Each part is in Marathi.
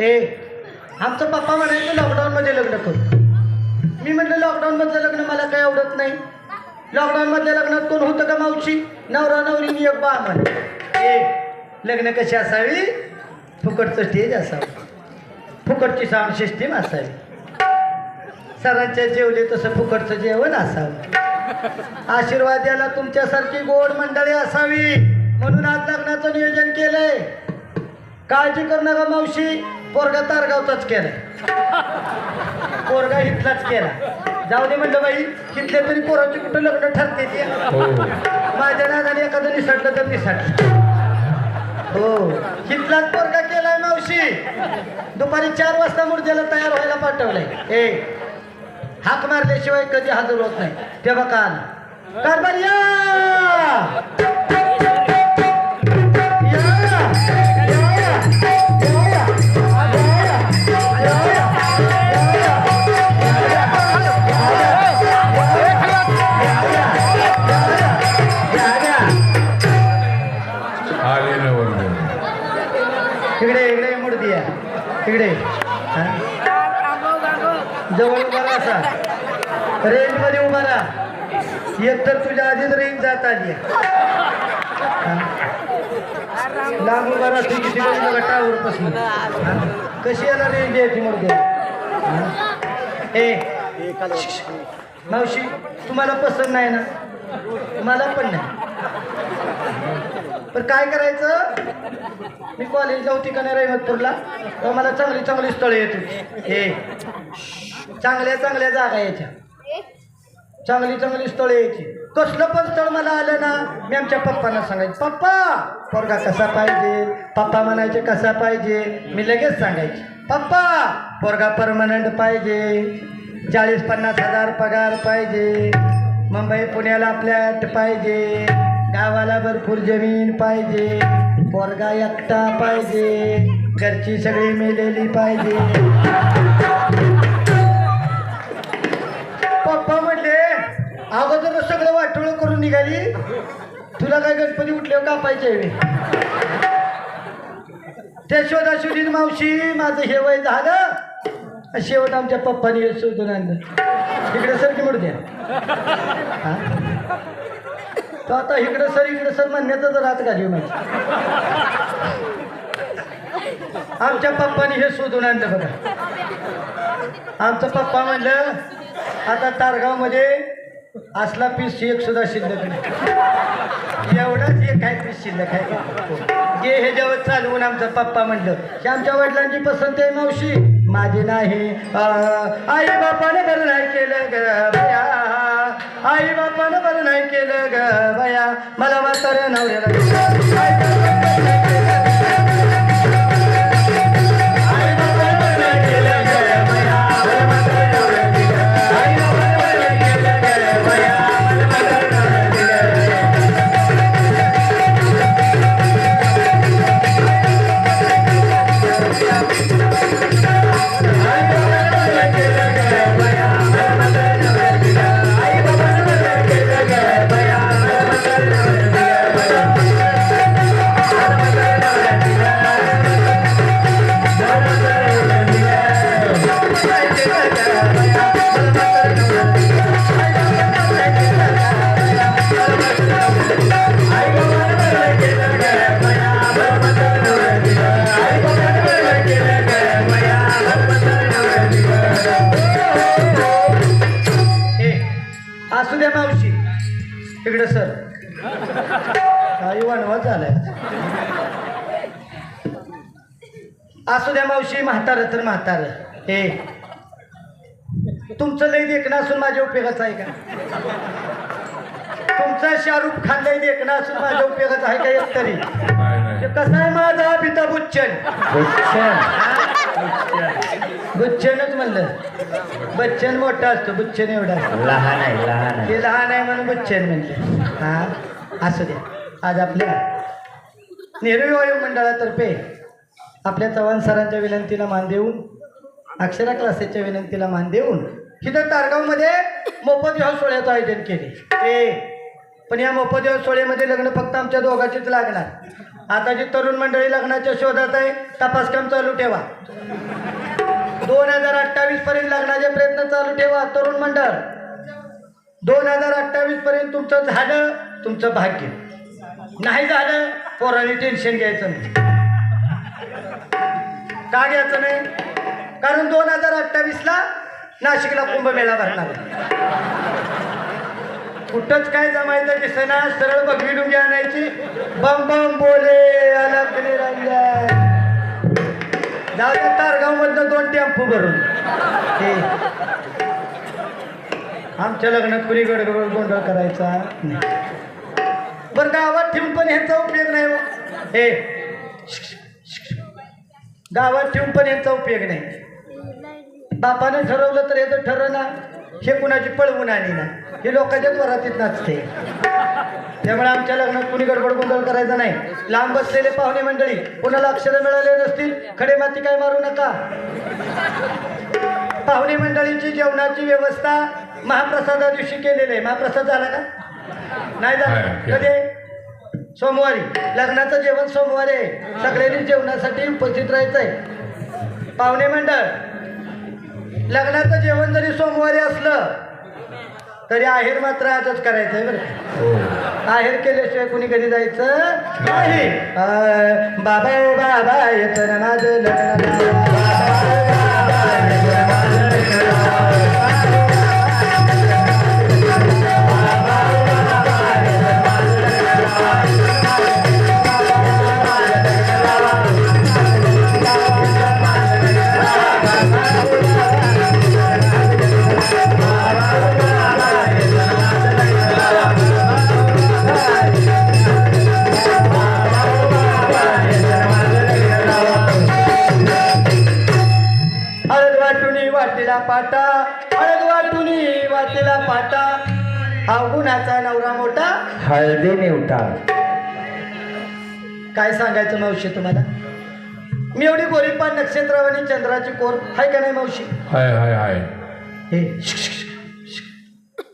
ए आमचं पप्पा म्हणायचं लॉकडाऊनमध्ये लग्न करू. मी म्हटलं लॉकडाऊनमधलं लग्न मला काही आवडत नाही? लॉकडाऊनमधल्या लग्नात कोण होतं का मावशी? नवरा नवरीनी एक बा म्हण. ए लग्न कशी असावी? फुकटचं स्टेज असावं. फुकटची साऊंड सिस्टीम असावी. सरांच्या जेवले तसं फुकटचं जेवण असावं. आशीर्वाद द्यायला तुमच्यासारखी गोड मंडळी असावी. म्हणून आज लग्नाचं नियोजन केलंय. काळजी करू नका मावशी. पोरगा तारगावचाच केलाय. पोरगा हितलाच केला जाऊ दे म्हणलं बाई हितले तरी पोराची कुठं लग्न ठरते ते? माझ्या नादाने एखादं निसटलं तर निसटलं. हो. हितलाच पोरगा केलाय मावशी. दुपारी चार वाजता मुर्द्याला तयार व्हायला पाठवलंय. ए हाक मारल्याशिवाय कधी हजर होत नाही. ते बघा आला. कारभार या, तिकडे. इकडे जवळ उभा असा. रेंजमध्ये उभा राहा. एक तर तुझ्या आधीच रेंज जात आली आहे. लांब उभा राहा बघा टावर पासून. कशी याला रेंज यायची मूर्ती हा? ए मावशी तुम्हाला पसंत नाही ना? मला पण नाही. पण काय करायचं? मी कॉलेजला होती का नाही रहिमतपूरला तर मला चांगली चांगली स्थळं येत होती हे. चांगल्या चांगल्या जागा यायच्या. चांगली चांगली स्थळं यायची. कसलं पण स्थळ मला आलं ना मी आमच्या पप्पांना सांगायचं पप्पा पोरगा कसा पाहिजे? पप्पा म्हणायचे कसा पाहिजे? मी लगेच सांगायचे पप्पा पोरगा परमनंट पाहिजे. चाळीस पन्नास हजार पगार पाहिजे. मुंबई पुण्याला फ्लॅट पाहिजे. गावाला भरपूर जमीन पाहिजे. पोरगा एकटा पाहिजे. घरची सगळी मेलेली पाहिजे. पप्पा म्हटले अगोदर सगळं वाटोळ करून निघाली. तुला काय गणपती उठल्यावर कापायचे ते शोधा शोधाशोधीत मावशी माझं हे वय झालं. शेवट आमच्या पप्पाने शोधून आणलं. इकडे सर की म्हणू द्या तो आता इकडं सर इकडं सर म्हणण्याचं तर रात घाली आमच्या पप्पाने हे शोधून आणलं बघा. आमचं पप्पा म्हणलं आता तारगावमध्ये असला पीस एक सुद्धा शिल्लक नाही. एवढाच एक काय पीस शिल्लक आहे. जे हे जेव्हा चालवून आमचं पप्पा म्हणलं की आमच्या वडिलांची पसंत आहे मावशी. माझी नाही. आई बापाने बरं नाही केलं ग आई बापानं बरं नाही केलं ग बया. मला म्हाताऱ्या नवऱ्याला द्या मावशी. इकडं सर. काही वनवा झालाय. असू द्या मावशी म्हातार तर म्हातार. ए तुमचं लय देखणं असून माझ्या उपयोगाचं आहे का? तुमचा शाहरुख खान लय देखणं असून माझ्या उपयोगाचं आहे का एक तरी? कसं आहे माझा अमिताभ बच्चन? बच्चनच म्हणलं. बच्चन मोठा असतो बच्चन एवढा असतो. लहान आहे लहान आहे. ते लहान आहे म्हणून बच्चन म्हणले हा असू द्या. आज आपल्या नेहरू वायू मंडळातर्फे आपल्या चव्हाण सरांच्या विनंतीला मान देऊन अक्षरा क्लासेसच्या विनंतीला मान देऊन तिथं तारगावमध्ये मोफत विवाह सोहळ्याचं आयोजन केले. ए पण या मोफत विवाह सोहळ्यामध्ये लग्न फक्त आमच्या दोघांचीच लागणार. आता जी तरुण मंडळी लग्नाच्या शोधात आहे तपास काम चालू ठेवा. दोन हजार अठ्ठावीस पर्यंत लग्नाचे प्रयत्न चालू ठेवा तरुण मंडळ. दोन हजार अठ्ठावीस पर्यंत तुमचं झालं तुमचं भाग्य. नाही झालं पोरांनी टेन्शन घ्यायचं नाही. का घ्यायचं नाही? कारण दोन हजार अठ्ठावीसला नाशिकला कुंभमेळा भरणार कुठंच काय जमायचं दिसेना सरळ बघवी डुंगी आणायची. बम बम बोले अलग जाऊ द्या तारगाव मधनं दोन टेम्पो भरून. हे. आमच्या लग्नात कुणी गडगड गोंधळ करायचा? नाही. बरं गावात ठेवून पण ह्यांचा उपयोग नाही हो. हे. गावात ठेवून पण यांचा उपयोग नाही. बापानं ठरवलं तर याचं तर ना. हे कुणाची पळवून आणि ना हे लोकांच्याच वरातीत नाचते. त्यामुळे आमच्या लग्नात कुणी गडबड गोंधळ करायचा नाही. लांब बसलेले पाहुणे मंडळी कोणाला अक्षरं मिळाले नसतील खडे माती काय मारू नका. पाहुणे मंडळींची जेवणाची व्यवस्था महाप्रसादा दिवशी केलेली आहे. महाप्रसाद झाला का? नाही झाला. कधी? सोमवारी. लग्नाचं जेवण सोमवारी आहे. सगळ्यांनी जेवणासाठी उपस्थित राहायचं आहे पाहुणे मंडळ लग्नाचं जेवण जरी सोमवारी असलं तरी आहेर मात्र आजच करायचं आहे बरं? हो. आहेर केल्याशिवाय कुणी कधी जायचं नाही. बाबा बाबा येतं माझं लग्न. वाटेला पाटा हा गुणाचा नवरा मोठा. हळदी निवटा. काय सांगायचं मावशी तुम्हाला? मी एवढी गोरीपान नक्षत्रावानी चंद्राची कोर हाय का नाही मावशी? हाय हाय हाय. हे शिक, शिक, शिक, शिक.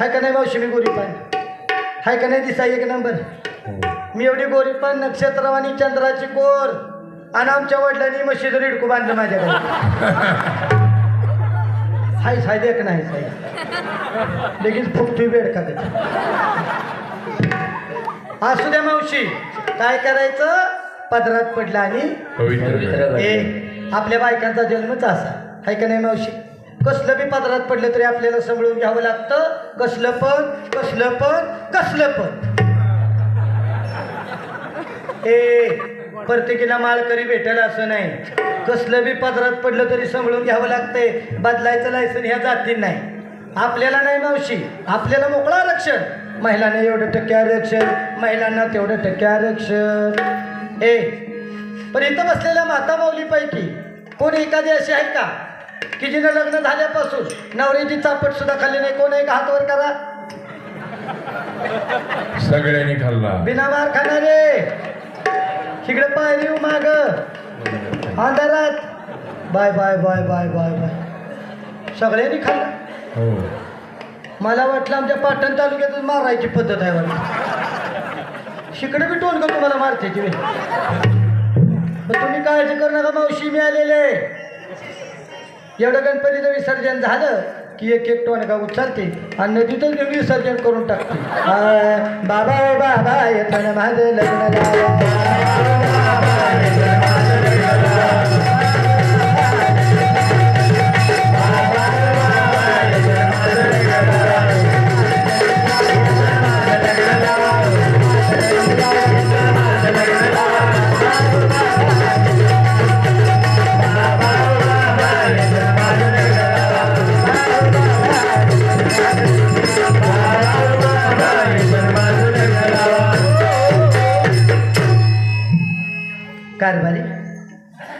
हाय का नाही मावशी मी गोरीपान हाय का नाही दिसा एक नंबर? मी एवढी गोरीपान नक्षत्रवाणी चंद्राची कोर. आणि आमच्या वडिलांनी म्हशीचं रिडकू बांधलं माझ्याकडे. हाय साय देख नाही साय लगेच फुकतोय बेडका असू द्या मावशी काय करायचं? पदरात पडलं आणि पवित्र ए आपल्या बायकांचा जन्मच असा. आहे का नाही मावशी? कसलं बी पदरात पडलं तरी आपल्याला सांभाळून घ्यावं लागतं. कसलं पण कसलं पण कसलं पण. ए प्रत्येकीला माळकरी भेटेल असं नाही. कसलं बी पदरात पडलं तरी सांभाळून घ्यावं लागतंय. बदलायचं लायसन ह्या जाती नाही. आपल्याला नाही मावशी. आपल्याला मोकळं आरक्षण. महिलांना एवढं टक्के आरक्षण. महिलांना तेवढं टक्के आरक्षण. ए पण इथं बसलेल्या माता माऊलीपैकी कोणी एखादी अशी आहे का? की जिनं लग्न झाल्यापासून नवऱ्याची चापट सुद्धा खाल्ली नाही? कोण एक हात वर करा. सगळ्यांनी खाल्ला. बिना मार खाणारे. इकडे पायरी माग. अंधारात. Bye bye bye bye bye bye. सगळ्यांनी खाल्लं? हो. मला वाटलं आमच्या पाटण तालुक्यातच मारायची पद्धत आहे वाटतं शिकडे बी टोन का तुम्हाला मारते ती पण तुम्ही काळजी करू नका मावशी मी आलेले एवढं गणपतीचं विसर्जन झालं. की एक एक टोनका उचलते आणि नदीतच घेऊन विसर्जन करून टाकते. बाबा ओ बाबा येताना माझं लग्न कारभारी.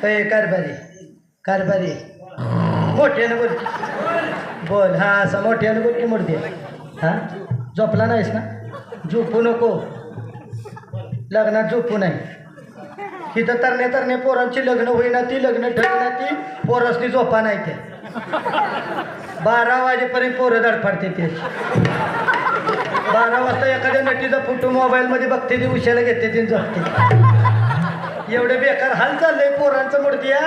अय कारभारी कारभारी. मोठ्यानं बोल बोल हां असं मोठ्यानं बोल की मोठे हां? झोपला नाहीस ना? झोपू नको. लग्नात झोपू नाही. इथं तरणे तरणे पोरांची लग्न होईना ती लग्न ठरविना ती पोरासनी झोपा नाही ते बारा वाजेपर्यंत पोरं धडफाडते ते. बारा वाजता एखाद्या नटीचा फोटो मोबाईलमध्ये बघते ती उशाला घेते ती झोपते. एवढे बेकार हाल चाललंय पोरांचं मूर्तिया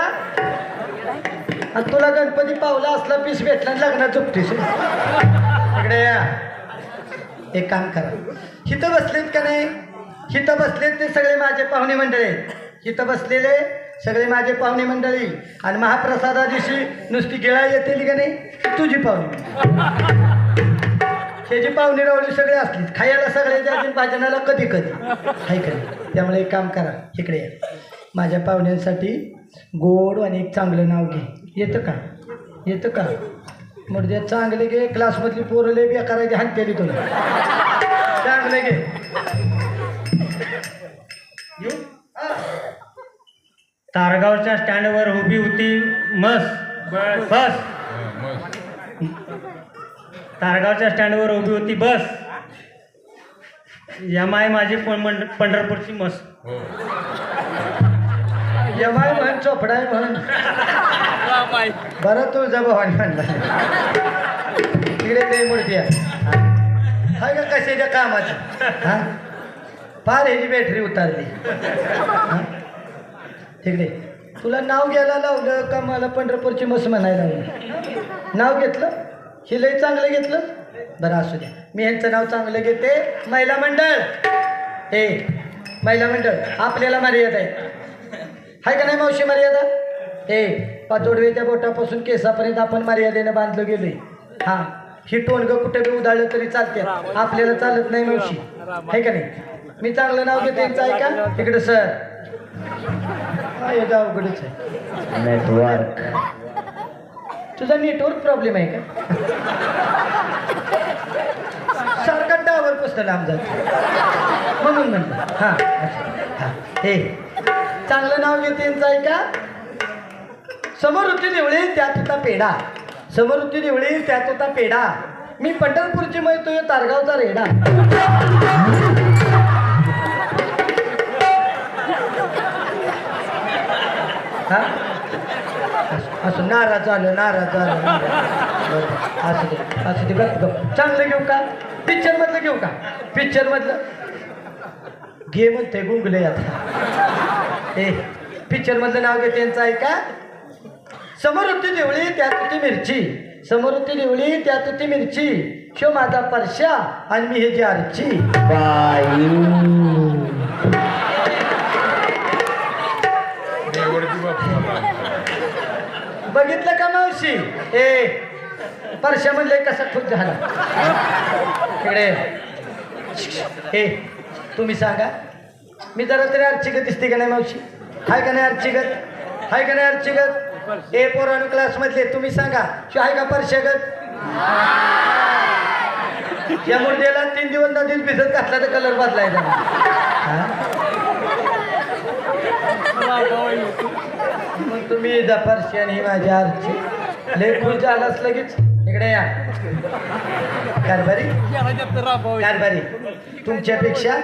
आणि तुला गणपती पावला असला पीस भेटला आणि लग्नात चुकतीस इकडे या. एक काम करा. हिथं बसलेत का नाही? हिथं बसलेत ते सगळे माझे पाहुणे मंडळी. आहेत. हिथं बसलेले सगळे माझे पाहुणे मंडळी. आणि महाप्रसादा दिवशी नुसती गिळा येतील का नाही? तुझी पाहुणे. हे जी पाहुणे रावली सगळे असली. खायला सगळे द्यायचे भाजनाला कधी कधी. हाय कधी त्यामुळे एक काम करा इकडे या. माझ्या पाहुण्यांसाठी गोड आणि एक चांगलं नाव घे. येतं का? येतं का? म्हणजे चांगले घे. क्लासमधली पोरं लय बेकार आहे हाणतेली तुला. चांगले घे. तारगावच्या स्टँडवर उभी होती मस. बस. मस्त तारगावच्या स्टँडवर उभी होती बस. एम आय माझी पंढरपूरची मस. एम आय म्हण चोपडाय म्हण. बरं तुळजा भवानी म्हणला. तिकडे काही मूर्ती आहे. हाय का कशाच्या कामाचं? हा. फार ह्याची बॅटरी उतारली. तिकडे तुला नाव घ्यायला लावलं का मला पंढरपूरची मस म्हणायला लावलं? नाव घेतलं? हे लय चांगलं घेतलं? बरं असू द्या. मी ह्यांचं नाव चांगलं घेते. महिला मंडळ. हे महिला मंडळ आपल्याला मर्यादा आहे. हाय का नाही मावशी मर्यादा? हे पाचोडवेच्या बोटापासून केसापर्यंत आपण मर्यादेनं बांधलं गेलोय. हा ही टोनगं कुठे बी उधाळलं तरी चालते आपल्याला चालत नाही मावशी. हे का नाही? मी चांगलं नाव घेते यांचं ऐका. इकडं सर. अवघडच आहे. नेटवर्क तुझा नेटवर्क प्रॉब्लेम आहे का? सारखा डावर पुसतं आमचा म्हणून म्हणलं. हां हां. हे. चांगलं नाव घेते यांचं ऐका समोरवृत्ती देवळी त्यात होता पेढा. समोरवृत्ती देवळी त्यात होता पेढा. मी पंढरपूरची म्हणतोय तारगावचा रेडा. हा? असं नाराज झालं नाराज झालं. असं असं असू दे गप गप चांगलं घेऊ का? पिक्चर मधलं घेऊ का? पिक्चर मधलं? घे म्हणते गुंगले आता. ए पिक्चर मधलं नाव घेते यांचं ऐका. समोर होती देवळी त्यात होती मिरची. समोर होती देवळी त्यात होती मिरची. शो माझा परशा आणि मी हे जी आरची. बाई. बघितलं का मावशी? ए परश्या म्हणले कसा ठोक झाला? इकडे. हे तुम्ही सांगा. मी जरा तरी अर्चिगत दिसते का नाही मावशी? हाय का नाही अर्चिगत हाय का नाही अर्चिगत ए पोरानो क्लास मधले तुम्ही सांगा. हाय का परश्यागत? या मुर्देला तीन दिवस नदीत भिजत घातला तर कलर बदलायचा. मग तुम्ही दपारशी आणि ही माझी आरची. लय खुश झालास लगेच. इकडे या. कारभारी? कारभारी. तुमच्यापेक्षा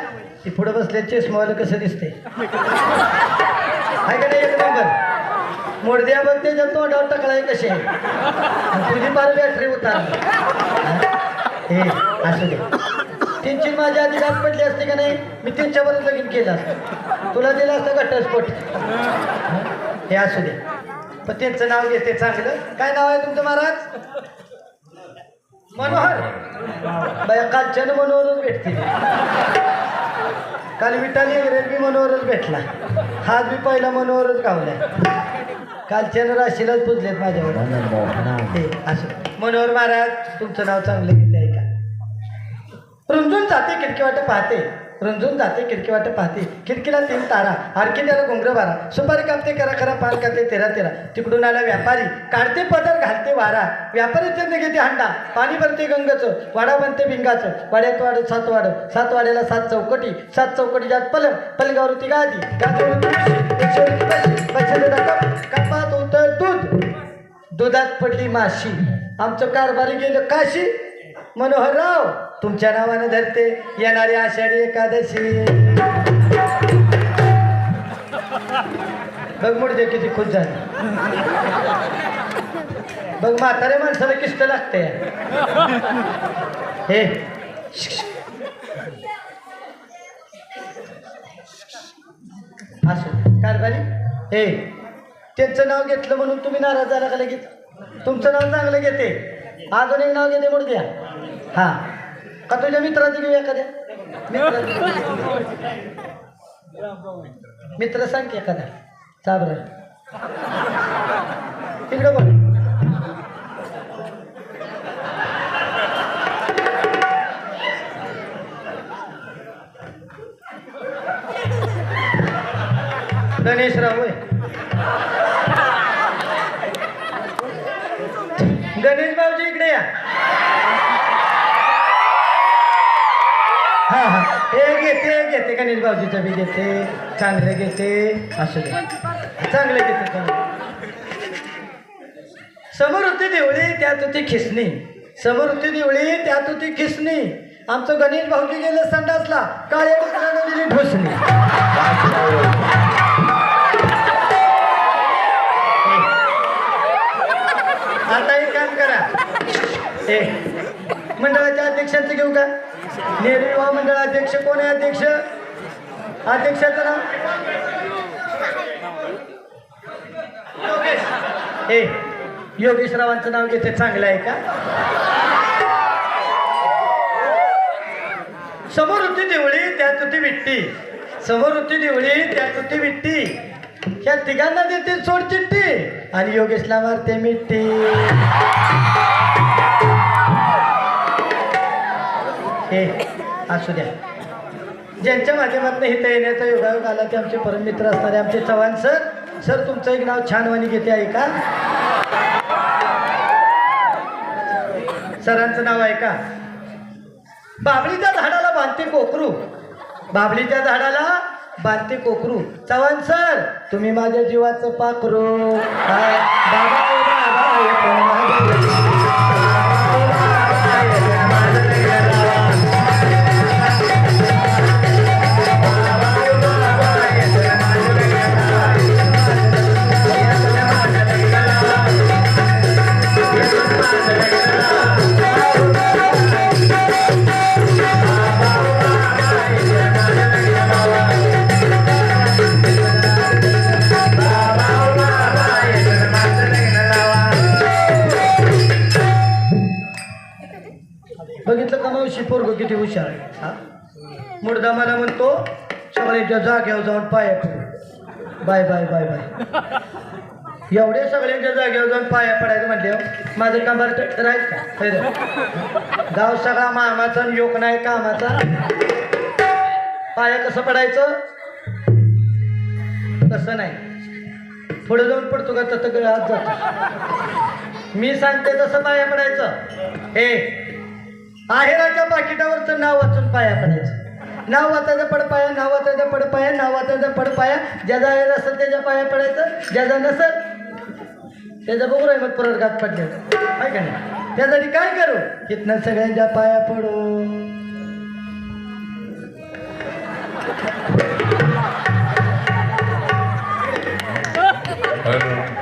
ती पुढे बसल्याचे स्मॉल कसं दिसते आहे का नाही एक नंबर? मोडद्या बघ त्याच्या तोंडावर टकलाय कसे आणि तुझी फार बॅटरी उतार. हे असू दे. त्यांची माझ्या आधी गाठ पडली असते का नाही मी त्यांच्यावरच लगीन केलं असतं. तुला दिलं असतं घटस्फोट हे असू दे. पण त्यांचं नाव घेते चांगलं. काय नाव आहे तुमचं महाराज? मनोहर. बाया कालच्यानं मनोहरच भेटते. काल विटाली इंग्रज बी मनोहरच भेटला. हाच बी पहिला मनोहरच गावलाय कालच्यानं राशीलाच पुजलेत माझ्यावर. असं. मनोहर महाराज तुमचं नाव चांगलं घेते ऐका. रुंजून जाते खिडकी वाट पाहते. रंजून जाते खिडकी वाटे पाहते. खिडकीला तीन तारा आणखी त्याला घुंगर बारा. सुपारी कापते करा खरा पान करते तेरा तेरा. तिकडून आला व्यापारी. काढते पदर घालते वारा. व्यापारी चंद घेते हांडा. पाणी भरते गंगाचं. वाडा बनते भिंगाचं. वाड्यात वाड सात वाड सात वाड्याला सात चौकटी. सात चौकटी जात पलंग. पलंगावर होती गादी. कपात होतं दूध. दुधात पडली माशी. आमचं कारभारी गेलं काशी. मनोहरराव तुमच्या नावाने धरते येणारी आषाढी एकादशी. बघ मुडदे किती खुश झाले. बघ म्हातारे माणसाला किस्त लागते. हे. असो कारभारी हे. त्यांचं नाव घेतलं म्हणून तुम्ही नाराज झाला का लगेच? तुमचं नाव चांगलं घेते. अजून एक नाव घेते म्हणून द्या हां. का तुझ्या मित्राचं घेऊ एखाद्या? मित्र सांग की एखाद्या चाबर तिकडे बोल गणेशराव होय. गणेश भाऊजी इकडे या. हा हा. ते घेते घेते गणेश भाऊजीचं बी घेते. चांगले घेते. असं चांगले घेते चांगले. समोर होती देवळी त्यात होती खिसणी. समोर होती देवळी त्यात होती खिसणी. आमचं गणेश भाऊजी गेलं संडासला. काळ्या कुत्र्यानं दिली ठोसणी आता एक काम करा. ए मंडळाच्या अध्यक्षांचं घेऊ का? नेहरू युवा मंडळ अध्यक्ष कोण आहे अध्यक्ष? अध्यक्षाचं नाव? ए योगेश रावांचं नाव घेते चांगलं आहे का? समोर होती देवळी त्यात होती विट्टी. समोर होती देवळी त्यात होती विट्टी. ह्या तिघांना देते सोड चिट्टी आणि योगेशला मारते मिट्टी. हे असू द्या. ज्यांच्या माध्यमातून इथं येण्याचा योगायोग आला ते आमचे परममित्र असणारे आमचे चव्हाण सर. सर तुमचं एक नाव छान वाणी घेते आहे का? सरांचं नाव आहे का? बाबळीच्या झाडाला बांधते कोकरू. बाबळीच्या झाडाला बांधते कोकरू. चव्हाण सर तुम्ही माझ्या जीवाचं पाखरू. बाबा मुर्दा मला म्हणतो सगळ्यांच्या जाग्यावर जाऊन पाया पडू. Bye bye bye bye. एवढे सगळ्यांच्या जागेवर जाऊन पाया पडायचं म्हणले हो. माझं कामार राहील का? हे गाव सगळा मामाचा आणि योग नाही कामाचा. पाया कसं पडायचं? तसं नाही. पुढे जाऊन पडतो का? तसं आत जातो. मी सांगते तसं पाया पडायचं. हे. आहेराच्या पाकिटावरचं नाव वाचून पाया पडायचं. नाव वाचायचं पडपाया नाव वाचायचं पडपाया नाव वाचायचं पडपाया ज्याचा आहे असेल त्याच्या पाया पडायचं ज्याचा नसेल त्याचा बघू मग परत पडले आहे का नाही? त्यासाठी काय करू? इथनं सगळ्यांच्या पाया पडू. किडे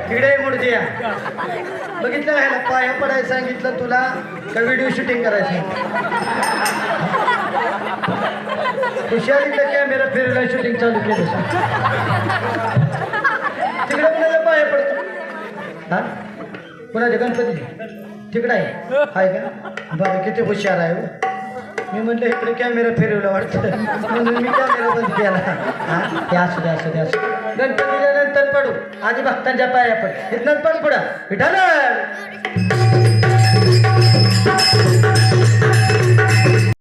तिकडे मुडदिया बघितलं ह्याला? पाया पडायला सांगितलं तुला का व्हिडिओ शूटिंग करायचं? हुशारीचा कॅमेरा फिरला शूटिंग चालू केलं. तिकडे कुणाच्या पाया पडतो? हा? कुणाच्या गणपती? तिकडं आहे. आहे का? बरं किती हुशार आहे हो. मी म्हटलं इकडे कॅमेरा फिरवला वाटतं. म्हणून मी कॅमेरा बंद केला. हा? हे असू दे असू दे असू दे. गणपतीच्या नंतर पडू. आधी भक्तांच्या पाया पड. इथनं पण पुढं. विठाल